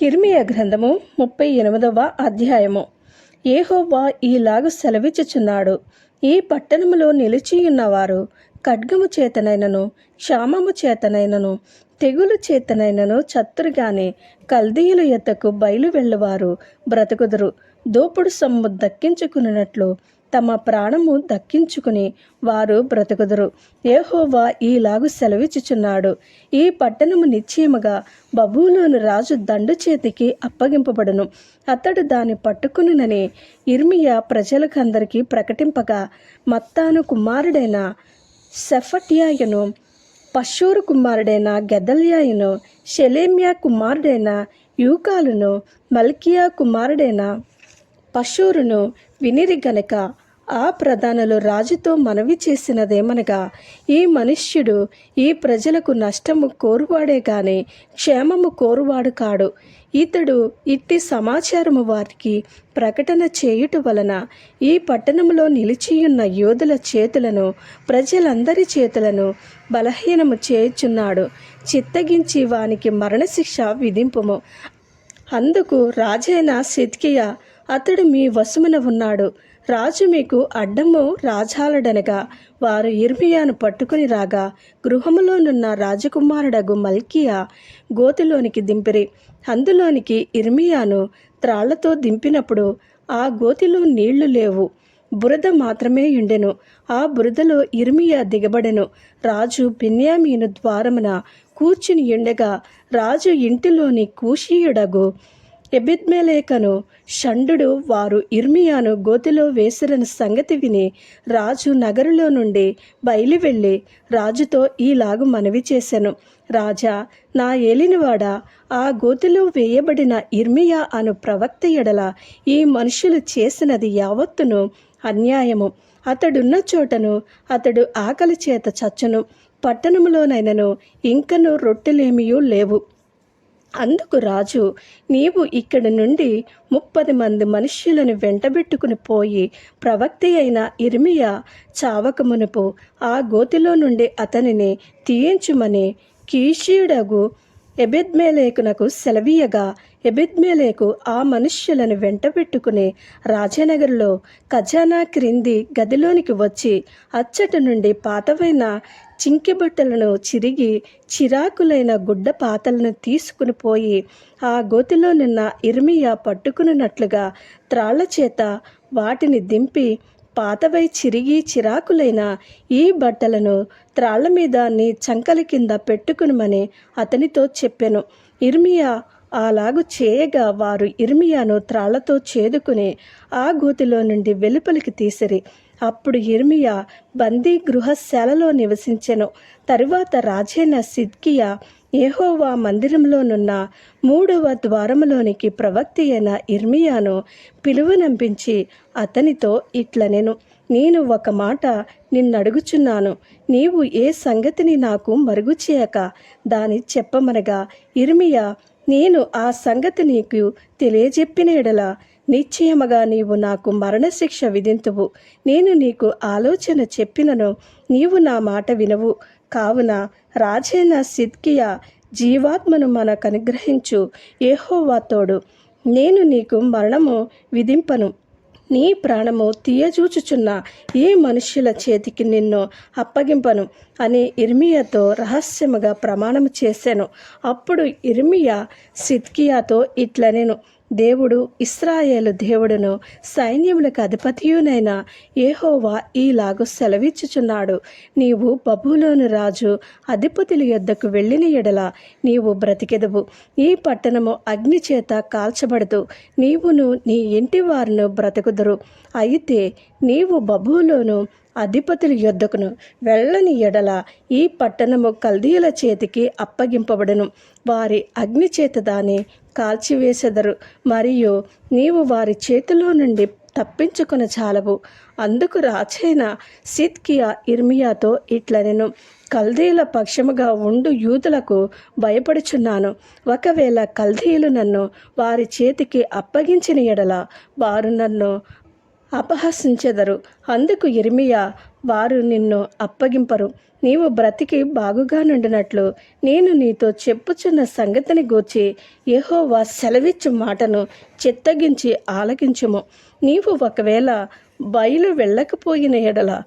ఇర్మియ గ్రంథము ముప్పై ఎనిమిదవ అధ్యాయము. ఏహోవా ఈలాగు సెలవిచ్చుచున్నాడు. ఈ పట్టణములో నిలిచియున్నవారు ఖడ్గము చేతనైనను క్షామము చేతనైనను తెగులు చేతనైనను చత్తురుగానే కల్దీయుల ఎద్దకు బయలు వెళ్ళువారు బ్రతుకుదురు. దోపుడు సొమ్ము దక్కించుకున్నట్లు తమ ప్రాణము దక్కించుకుని వారు బ్రతుకుదురు. ఏహోవా ఈలాగు సెలవిచ్చుచున్నాడు. ఈ పట్టణము నిశ్చయముగా బబూలోను రాజు దండు చేతికి అప్పగింపబడును. అతడు దాన్ని పట్టుకునునని ఇర్మియా ప్రజలకందరికీ ప్రకటింపగా మత్తాను కుమారుడైన సెఫట్యాయను పశూరు కుమారుడైన గెదల్యాయను షెలేమియా కుమారుడైన యూకాలును మల్కియా కుమారుడైన పశూరును వినిరి గనక ఆ ప్రధానులు రాజుతో మనవి చేసినదేమనగా ఈ మనుష్యుడు ఈ ప్రజలకు నష్టము కోరువాడే గాని క్షేమము కోరువాడు కాడు. ఇతడు ఇట్టి సమాచారము వారికి ప్రకటన చేయుట వలన ఈ పట్టణంలో నిలిచియున్న యోధుల చేతులను ప్రజలందరి చేతులను బలహీనము చేయుచున్నాడు. చిత్తగించి వానికి మరణశిక్ష విధింపుము. అందుకు రాజైన సిద్కియా అతడు మీ వశమున ఉన్నాడు. రాజు మీకు అడ్డము రాజాలడనగా వారు ఇర్మియాను పట్టుకుని రాగా గృహములోనున్న రాజకుమారుడగు మల్కియా గోతిలోనికి దింపిరి. అందులోనికి ఇర్మియాను త్రాళ్ళతో దింపినప్పుడు ఆ గోతిలో నీళ్ళు లేవు. బురద మాత్రమే ఉండెను ఆ బురదలో ఇర్మియా దిగబడెను. రాజు బిన్యామీను ద్వారమున కూర్చుని ఉండగా రాజు ఇంటిలోని కూషీయుడగు ఎబిద్మెలేకను షండు వారు ఇర్మియాను గోతిలో వేసిరని సంగతి విని రాజు నగరులో నుండి బయలు వెళ్ళి రాజుతో ఈలాగు మనవి చేశాను రాజా నా ఏలినవాడ ఆ గోతిలో వేయబడిన ఇర్మియా అను ప్రవక్త ఎడల ఈ మనుషులు చేసినది యావత్తును అన్యాయము. అతడున్న చోటను అతడు ఆకలి చేత చచ్చును. పట్టణములోనైనను ఇంకను రొట్టెలేమియూ లేవు. అందుకు రాజు నీవు ఇక్కడి నుండి ముప్పది మంది మనుష్యులను వెంటబెట్టుకుని పోయి ప్రవక్తి అయిన ఇర్మియా చావకమునుపు ఆ గోతిలో నుండి అతనిని తీయించుమని కీషీయుడగు ఎబెద్మేలేకునకు సెలవీయగా. ఎబెద్మేలేకు ఆ మనుష్యులను వెంటబెట్టుకుని రాజనగర్లో ఖజానా క్రింది గదిలోనికి వచ్చి అచ్చట నుండి పాతవైన చింకిబట్టలను చిరిగి చిరాకులైన గుడ్డ పాతలను తీసుకుని పోయి ఆ గోతిలో నిన్న ఇర్మియా పట్టుకున్నట్లుగా త్రాళ్ళ చేత వాటిని దింపి పాతవై చిరిగి చిరాకులైన ఈ బట్టలను త్రాళ్ళ మీద నీ చంకల కింద పెట్టుకునమని అతనితో చెప్పెను. ఇర్మియా అలాగు చేయగా వారు ఇర్మియాను త్రాళ్ళతో చేదుకుని ఆ గోతిలో నుండి వెలుపలికి తీసిరి. అప్పుడు ఇర్మియా బందీ గృహశాలలో నివసించెను. తరువాత రాజైన సిద్కియా ఏహోవా మందిరంలోనున్న మూడవ ద్వారములోనికి ప్రవక్తి అయిన ఇర్మియాను పిలువనంపించి అతనితో ఇట్లనెను నేను ఒక మాట నిన్నడుగుచున్నాను. నీవు ఏ సంగతిని నాకు మరుగు చేయక దాని చెప్పమనగా ఇర్మియా నేను ఆ సంగతి నీకు తెలియజెప్పిన ఎడల నిశ్చయముగా నీవు నాకు మరణశిక్ష విధింతువు. నేను నీకు ఆలోచన చెప్పినను. నీవు నా మాట వినవు. కావున రాజైన సిద్కియా జీవాత్మను మనకు అనుగ్రహించు ఏహోవా తోడు. నేను నీకు మరణము విధింపను. నీ ప్రాణము తీయజూచుచున్న ఈ మనుష్యుల చేతికి నిన్ను అప్పగింపను అని ఇర్మియాతో రహస్యముగా ప్రమాణము చేశాను అప్పుడు ఇర్మియా సిద్కియాతో ఇట్లనెను. దేవుడు ఇస్రాయేలు దేవుడును సైన్యములకు అధిపతియునైన ఏహోవా ఈలాగు సెలవిచ్చుచున్నాడు. నీవు బబులోను రాజు అధిపతుల యొద్దకు వెళ్ళిన ఎడల నీవు బ్రతికెదవు. ఈ పట్టణము అగ్ని చేత కాల్చబడదు. నీవును నీ ఇంటి వారును బ్రతకుదురు. అయితే నీవు బబులోను అధిపతుల యొద్దకును వెళ్ళని ఎడల ఈ పట్టణము కల్దీయుల చేతికి అప్పగింపబడును. వారి అగ్ని చేత దాన్ని కాల్చివేసెదరు. మరియు నీవు వారి చేతిలో నుండి తప్పించుకున చాలవు. అందుకు రాచైన సిద్కియా ఇర్మియాతో ఇట్లనెను. కల్దీల పక్షముగా ఉండు యూదులకు భయపడుచున్నాను. ఒకవేళ కల్దీయులు నన్ను వారి చేతికి అప్పగించిన ఎడల వారు నన్ను అపహసించెదరు. అందుకు ఇర్మియా వారు నిన్ను అప్పగింపరు. నీవు బ్రతికి బాగుగా నుండినట్లు నేను నీతో చెప్పుచున్న సంగతిని గూర్చి ఏహోవా సెలవిచ్చు మాటను చిత్తగించి ఆలకించుము. నీవు ఒకవేళ బయలు వెళ్ళకపోయిన ఎడల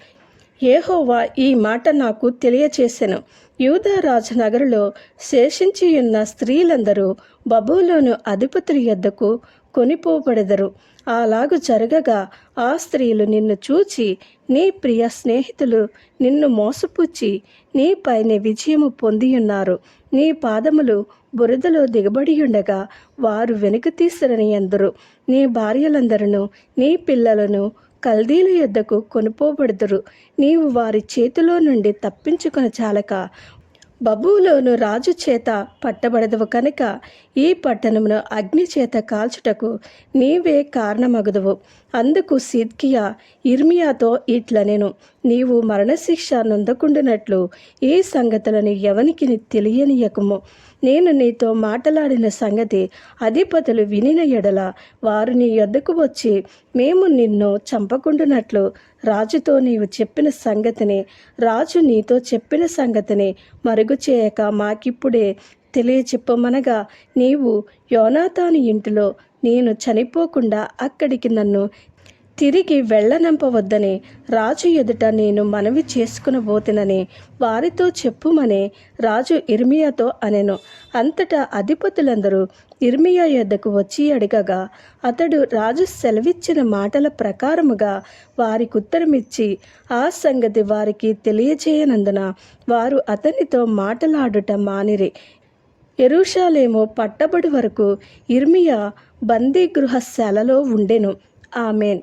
యెహోవా ఈ మాట నాకు తెలియచేశాను యూదా రాజనగరులో శేషించి స్త్రీలందరూ బబులోను అధిపతుల యొద్దకు కొనిపోబడెదరు. అలాగు జరగగా ఆ స్త్రీలు నిన్ను చూచి నీ ప్రియ స్నేహితులు నిన్ను మోసపుచ్చి నీ పైన విజయము పొందియున్నారు. నీ పాదములు బురదలో దిగబడి ఉండగా వారు వెనుక తీసిరని అందరు నీ భార్యలందరూ నీ పిల్లలను కల్దీల యొద్దకు కొనుపోబడుదురు. నీవు వారి చేతిలో నుండి తప్పించుకొని చాలక బబులోను రాజు చేత పట్టబడదవు కనుక ఈ పట్టణమును అగ్ని చేత కాల్చుటకు నీవే కారణమగుదువు. అందుకు సిద్కియా ఇర్మియాతో ఇట్లనెను నీవు మరణశిక్ష నొందకుండునట్లు ఈ సంగతులను ఎవనికి తెలియనియకము. నేను నీతో మాటలాడిన సంగతి అధిపతులు వినిన ఎడల వారు నీ యొద్దకు వచ్చి మేము నిన్ను చంపకుండునట్లు రాజుతో నీవు చెప్పిన సంగతిని రాజు నీతో చెప్పిన సంగతిని మరుగు చేయక మాకిప్పుడే తెలియచెప్పమనగా నీవు యోనాతాను ఇంటిలో నేను చనిపోకుండా అక్కడికి నన్ను తిరిగి వెళ్ళనంపవద్దని రాజు ఎదుట నేను మనవి చేసుకునబోతునని వారితో చెప్పుమని రాజు ఇర్మియాతో అనెను. అంతటా అధిపతులందరూ ఇర్మియా యొద్దకు వచ్చి అడగగా అతడు రాజు సెలవిచ్చిన మాటల ప్రకారముగా వారికి ఉత్తరమిచ్చి ఆ సంగతి వారికి తెలియజేయనందున వారు అతనితో మాటలాడుట మానిరి. ఎరుషాలేమో పట్టబడి వరకు ఇర్మియా బందీ గృహశాలలో ఉండెను. ఆమెన్.